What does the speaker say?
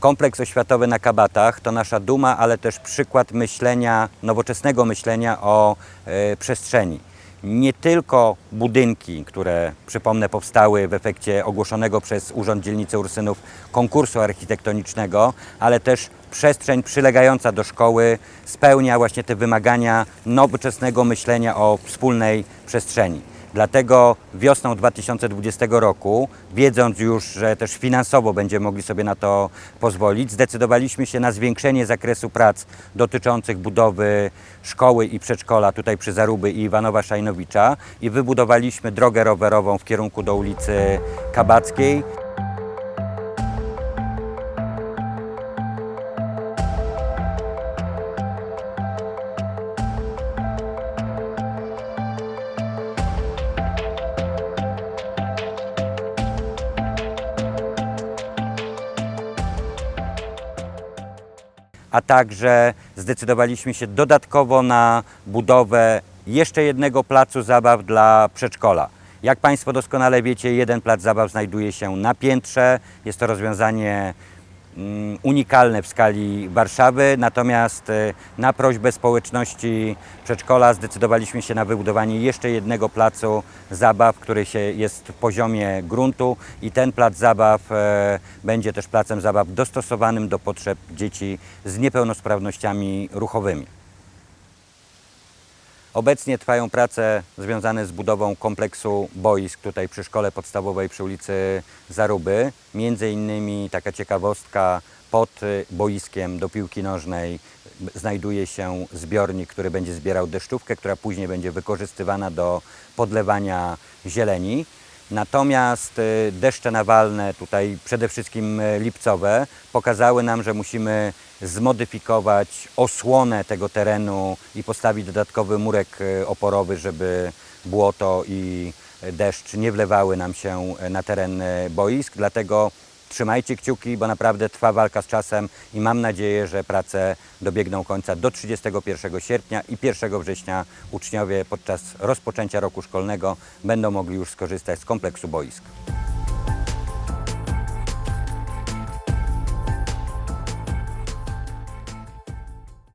Kompleks oświatowy na Kabatach to nasza duma, ale też przykład myślenia, nowoczesnego myślenia o e, przestrzeni. Nie tylko budynki, które przypomnę powstały w efekcie ogłoszonego przez Urząd Dzielnicy Ursynów konkursu architektonicznego, ale też przestrzeń przylegająca do szkoły spełnia właśnie te wymagania nowoczesnego myślenia o wspólnej przestrzeni. Dlatego wiosną 2020 roku, wiedząc już, że też finansowo będziemy mogli sobie na to pozwolić, zdecydowaliśmy się na zwiększenie zakresu prac dotyczących budowy szkoły i przedszkola tutaj przy Zaruby i Iwanowa Szajnowicza i wybudowaliśmy drogę rowerową w kierunku do ulicy Kabackiej. A także zdecydowaliśmy się dodatkowo na budowę jeszcze jednego placu zabaw dla przedszkola. Jak Państwo doskonale wiecie, jeden plac zabaw znajduje się na piętrze. Jest to rozwiązanie unikalne w skali Warszawy, natomiast e, na prośbę społeczności przedszkola zdecydowaliśmy się na wybudowanie jeszcze jednego placu zabaw, który się jest w poziomie gruntu i ten plac zabaw e, będzie też placem zabaw dostosowanym do potrzeb dzieci z niepełnosprawnościami ruchowymi. Obecnie trwają prace związane z budową kompleksu boisk tutaj przy szkole podstawowej przy ulicy Zaruby. Między innymi taka ciekawostka pod y, boiskiem do piłki nożnej znajduje się zbiornik, który będzie zbierał deszczówkę, która później będzie wykorzystywana do podlewania zieleni. Natomiast y, deszcze nawalne, tutaj przede wszystkim y, lipcowe, pokazały nam, że musimy zmodyfikować osłonę tego terenu i postawić dodatkowy murek y, oporowy, żeby błoto i deszcz nie wlewały nam się na teren boisk. Dlatego trzymajcie kciuki, bo naprawdę trwa walka z czasem i mam nadzieję, że prace dobiegną końca do 31 sierpnia i 1 września uczniowie podczas rozpoczęcia roku szkolnego będą mogli już skorzystać z kompleksu boisk.